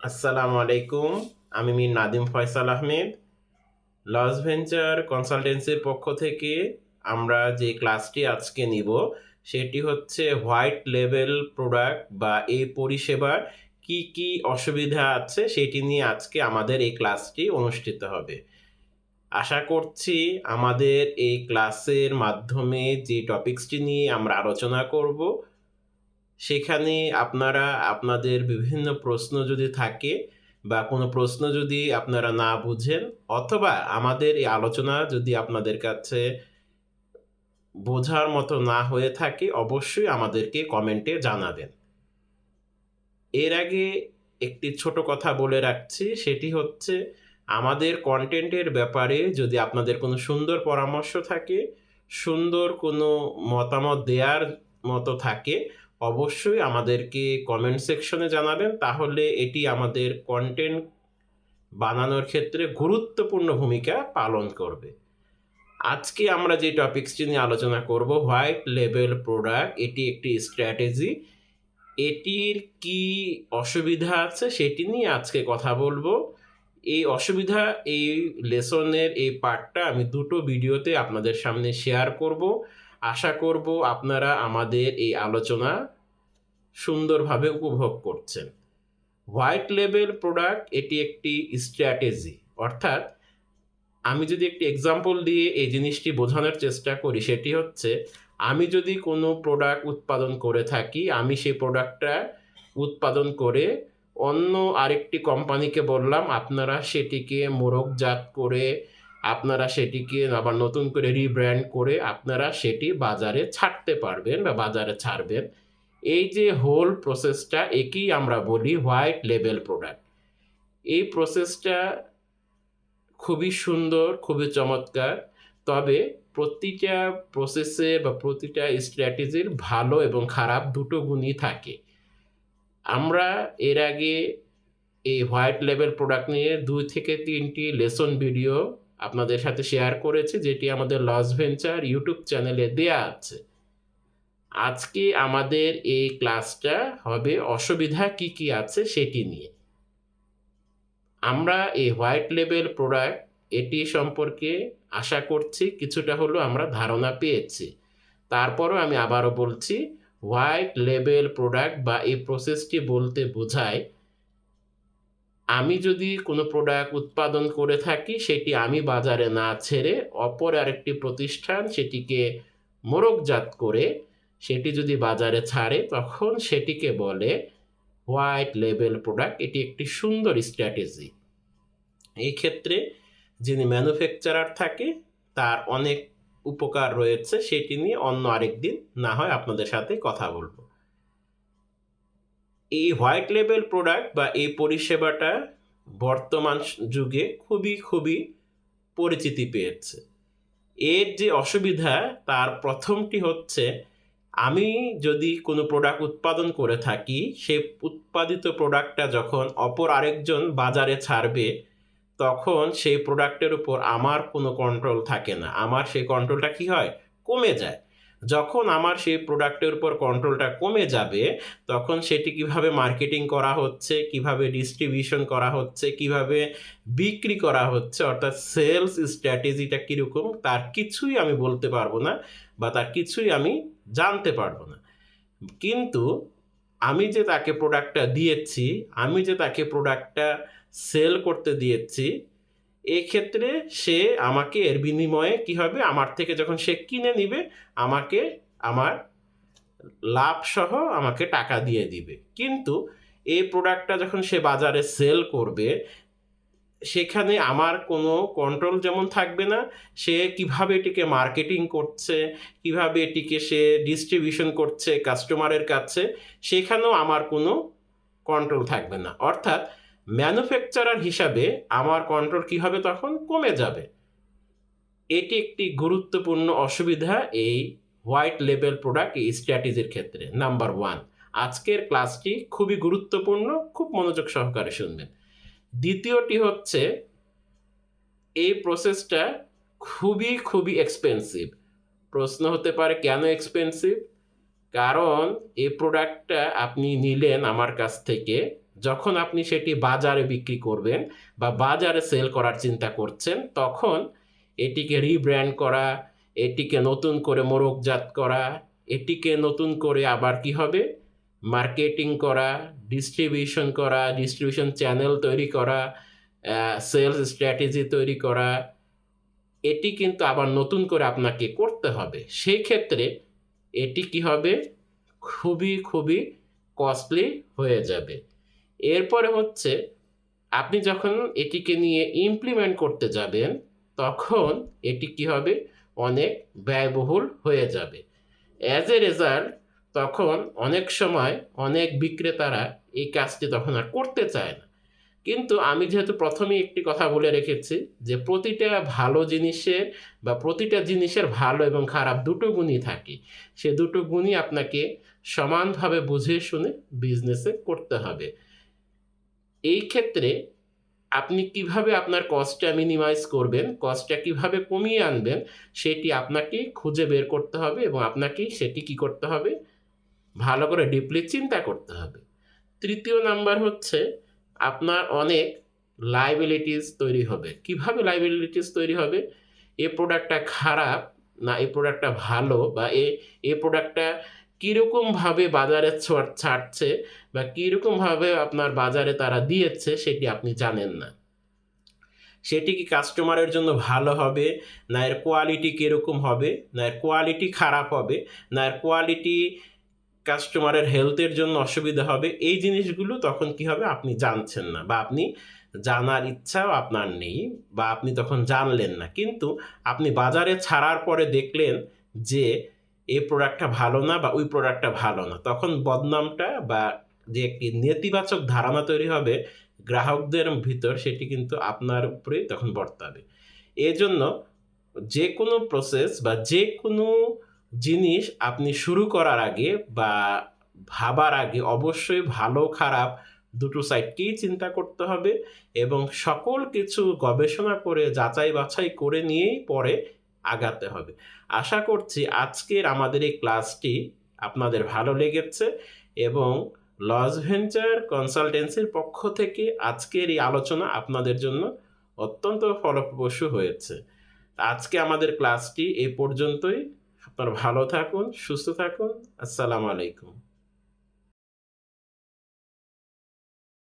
আসসালামু আলাইকুম, আমি মির নাদিম ফয়সাল আহমেদ। লস ভেঞ্চার কনসালটেন্সির পক্ষ থেকে আমরা যে ক্লাসটি আজকে নিব, সেটি হচ্ছে হোয়াইট লেভেল প্রোডাক্ট বা এই পরিষেবার কি কি অসুবিধা আছে সেটি নিয়ে আজকে আমাদের এই ক্লাসটি অনুষ্ঠিত হবে। আশা করছি আমাদের এই ক্লাসের মাধ্যমে যে টপিক্সটি নিয়ে আমরা আলোচনা করব সেখানে আপনারা আপনাদের বিভিন্ন প্রশ্ন যদি থাকে বা কোনো প্রশ্ন যদি আপনারা না বুঝেন অথবা আমাদের এই আলোচনা যদি আপনাদের কাছে বোঝার মতো না হয়ে থাকে, অবশ্যই আমাদেরকে কমেন্টে জানাবেন। এর আগে একটি ছোট কথা বলে রাখছি, সেটি হচ্ছে আমাদের কন্টেন্টের ব্যাপারে যদি আপনাদের কোনো সুন্দর পরামর্শ থাকে, সুন্দর কোনো মতামত দেওয়ার মতো থাকে অবশ্যই আমাদেরকে কমেন্ট সেকশনে জানাবেন। তাহলে এটি আমাদের কন্টেন্ট বানানোর ক্ষেত্রে গুরুত্বপূর্ণ ভূমিকা পালন করবে। আজকে আমরা যে টপিকসটি নিয়ে আলোচনা করব হোয়াইট লেভেল প্রোডাক্ট এটি একটি স্ট্র্যাটেজি এটির কি অসুবিধা আছে সেটি নিয়ে আজকে কথা বলব। এই অসুবিধা, এই লেসনের এই পার্টটা আমি দুটো ভিডিওতে আপনাদের সামনে শেয়ার করব। আশা করব আপনারা আমাদের এই আলোচনা সুন্দরভাবে উপভোগ করছেন। হোয়াইট লেভেল প্রোডাক্ট এটি একটি স্ট্র্যাটেজি। অর্থাৎ আমি যদি একটি এক্সাম্পল দিয়ে এই জিনিসটি বোঝানোর চেষ্টা করি, সেটি হচ্ছে আমি যদি কোনো প্রোডাক্ট উৎপাদন করে থাকি, আমি সেই প্রোডাক্টটা উৎপাদন করে অন্য আরেকটি কোম্পানিকে বললাম, আপনারা সেটিকে মোড়কজাত করে আপনারা সেটিকে আবার নতুন করে রিব্র্যান্ড করে আপনারা সেটি বাজারে ছাড়তে পারবেন বা বাজারে ছাড়বেন। এই যে হোল প্রসেসটা একেই আমরা বলি হোয়াইট লেভেল প্রোডাক্ট এই প্রসেসটা খুবই সুন্দর, খুবই চমৎকার। তবে প্রতিটা প্রসেসে বা প্রতিটা স্ট্র্যাটেজির ভালো এবং খারাপ দুটো গুণই থাকে। আমরা এর আগে এই হোয়াইট লেভেল প্রোডাক্ট নিয়ে দুই থেকে তিনটি লেসন ভিডিও আপনাদের সাথে শেয়ার করেছি, যেটি আমাদের লস ভেঞ্চার ইউটিউব চ্যানেলে দেয়া আছে। আজকে আমাদের এই ক্লাসটা হবে অসুবিধা কি কি আছে সেটি নিয়ে। আমরা এই হোয়াইট লেভেল প্রোডাক্ট এটি সম্পর্কে আশা করছি কিছুটা হলেও আমরা ধারণা পেয়েছি। তারপরও আমি আবারও বলছি হোয়াইট লেভেল প্রোডাক্ট বা এই প্রসেসটি বলতে বোঝায় আমি যদি কোনো প্রোডাক্ট উৎপাদন করে থাকি, সেটি আমি বাজারে না ছেড়ে অপর আরেকটি প্রতিষ্ঠান সেটিকে মোড়কজাত করে সেটি যদি বাজারে ছাড়ে, তখন সেটিকে বলে হোয়াইট লেভেল প্রোডাক্ট এটি একটি সুন্দর স্ট্র্যাটেজি এই ক্ষেত্রে যিনি ম্যানুফ্যাকচারার থাকে, তার অনেক উপকার রয়েছে, সেটি নিয়ে অন্য আরেকদিন না হয় আপনাদের সাথে কথা বলব। এই হোয়াইট লেভেল প্রোডাক্ট বা এই পরিষেবাটা বর্তমান যুগে খুবই খুবই পরিচিতি পেয়েছে। এর যে অসুবিধা, তার প্রথমটি হচ্ছে, আমি যদি কোনো প্রোডাক্ট উৎপাদন করে থাকি, সে উৎপাদিত প্রোডাক্টটা যখন অপর আরেকজন বাজারে ছাড়বে, তখন সেই প্রোডাক্টের উপর আমার কোনো কন্ট্রোল থাকে না। আমার সেই কন্ট্রোলটা কি হয়? কমে যায়। যখন আমার সেই প্রোডাক্টের উপর কন্ট্রোলটা কমে যাবে, তখন সেটি কীভাবে মার্কেটিং করা হচ্ছে, কীভাবে ডিস্ট্রিবিউশন করা হচ্ছে, কীভাবে বিক্রি করা হচ্ছে, অর্থাৎ সেলস স্ট্র্যাটেজিটা কীরকম, তার কিছুই আমি বলতে পারব না বা তার কিছুই আমি জানতে পারব না। কিন্তু আমি যে তাকে প্রোডাক্টটা দিয়েছি, আমি যে তাকে প্রোডাক্টটা সেল করতে দিয়েছি এক্ষেত্রে সে আমাকে এর বিনিময়ে কি হবে? আমার থেকে যখন সে কিনে নিবে, আমাকে আমার লাভ সহ আমাকে টাকা দিয়ে দিবে। কিন্তু এই প্রোডাক্টটা যখন সে বাজারে সেল করবে, সেখানে আমার কোনো কন্ট্রোল যেমন থাকবে না, সে কীভাবে এটিকে মার্কেটিং করছে, কীভাবে এটিকে সে ডিস্ট্রিবিউশন করছে কাস্টমারের কাছে, সেখানেও আমার কোনো কন্ট্রোল থাকবে না। অর্থাৎ ম্যানুফ্যাকচারার হিসাবে আমার কন্ট্রোল কী হবে তখন? কমে যাবে। এটি একটি গুরুত্বপূর্ণ অসুবিধা এই হোয়াইট লেভেল প্রোডাক্ট এই স্ট্র্যাটেজির ক্ষেত্রে। নাম্বার ওয়ান আজকের ক্লাসটি খুবই গুরুত্বপূর্ণ, খুব মনোযোগ সহকারে শুনবেন। দ্বিতীয়টি হচ্ছে, এই প্রসেসটা খুবই খুবই এক্সপেন্সিভ প্রশ্ন হতে পারে, কেন এক্সপেন্সিভ কারণ এই প্রোডাক্টটা আপনি নিলেন আমার কাছ থেকে যখন আপনি সেটি বাজারে বিক্রি করবেন বা বাজারে সেল করার চিন্তা করছেন, তখন এটিকে রিব্র্যান্ড করা, এটিকে নতুন করে মোড়কজাত করা, এটিকে নতুন করে আবার কি হবে? মার্কেটিং করা ডিস্ট্রিবিউশন করা ডিস্ট্রিবিউশন চ্যানেল তৈরি করা সেলস স্ট্র্যাটেজি তৈরি করা, এটি কিন্তু আবার নতুন করে আপনাকে করতে হবে। সেই ক্ষেত্রে এটি কি হবে? খুবই খুবই কস্টলি হয়ে যাবে। এরপরে হচ্ছে, আপনি যখন এটিকে নিয়ে ইমপ্লিমেন্ট করতে যাবেন, তখন এটি কি হবে? অনেক ব্যয়বহুল হয়ে যাবে। অ্যাজ এ রেজাল্ট তখন অনেক সময় অনেক বিক্রেতারা এই কাজটি তখন আর করতে চায় না। কিন্তু আমি যেহেতু প্রথমেই একটি কথা বলে রেখেছি যে, প্রতিটা ভালো জিনিসের বা প্রতিটা জিনিসের ভালো এবং খারাপ দুটো গুণই থাকে। সে দুটো গুণই আপনাকে সমানভাবে বুঝে শুনে বিজনেসে করতে হবে। এই ক্ষেত্রে আপনি কীভাবে আপনার কস্টটা মিনিমাইজ করবেন কস্টটা কীভাবে কমিয়ে আনবেন, সেটি আপনাকে খুঁজে বের করতে হবে এবং আপনাকে সেটি কি করতে হবে? ভালো করে ডিপলি চিন্তা করতে হবে। তৃতীয় নাম্বার হচ্ছে আপনার অনেক লাইবিলিটিস তৈরি হবে। কীভাবে লাইবিলিটিস তৈরি হবে? এ প্রোডাক্টটা খারাপ না এই প্রোডাক্টটা ভালো বা এ এই প্রোডাক্টটা কীরকমভাবে বাজারে ছাড়ছে বা কীরকমভাবে আপনার বাজারে তারা দিয়েছে সেটি আপনি জানেন না। সেটি কি কাস্টমারের জন্য ভালো হবে? না এর কোয়ালিটি কীরকম হবে? না এর কোয়ালিটি খারাপ হবে? না এর কোয়ালিটি কাস্টমারের হেলথের জন্য অসুবিধা হবে? এই জিনিসগুলো তখন কি হবে আপনি জানছেন না বা আপনি জানার ইচ্ছাও আপনার নেই বা আপনি তখন জানলেন না। কিন্তু আপনি বাজারে ছাড়ার পরে দেখলেন যে এই প্রোডাক্টটা ভালো না বা ওই প্রোডাক্টটা ভালো না। তখন বদনামটা বা যে একটি নেতিবাচক ধারণা তৈরি হবে গ্রাহকদের ভিতর, সেটি কিন্তু আপনার উপরেই তখন বর্তাবে। এজন্য যে কোনো প্রসেস বা যে কোনো জিনিস আপনি শুরু করার আগে বা ভাবার আগে অবশ্যই ভালো, খারাপ দুটো সাইডকেই চিন্তা করতে হবে এবং সকল কিছু গবেষণা করে যাচাই বাছাই করে নিয়েই পরে আগাতে হবে। আশা করছি আজকের আমাদের এই ক্লাসটি আপনাদের ভালো লেগেছে এবং লস ভেঞ্চার কনসালটেন্সির পক্ষ থেকে আজকের এই আলোচনা আপনাদের জন্য অত্যন্ত ফলপ্রসূ হয়েছে। আজকে আমাদের ক্লাসটি এই পর্যন্তই। আপনারা ভালো থাকুন, সুস্থ থাকুন। আসসালামু আলাইকুম।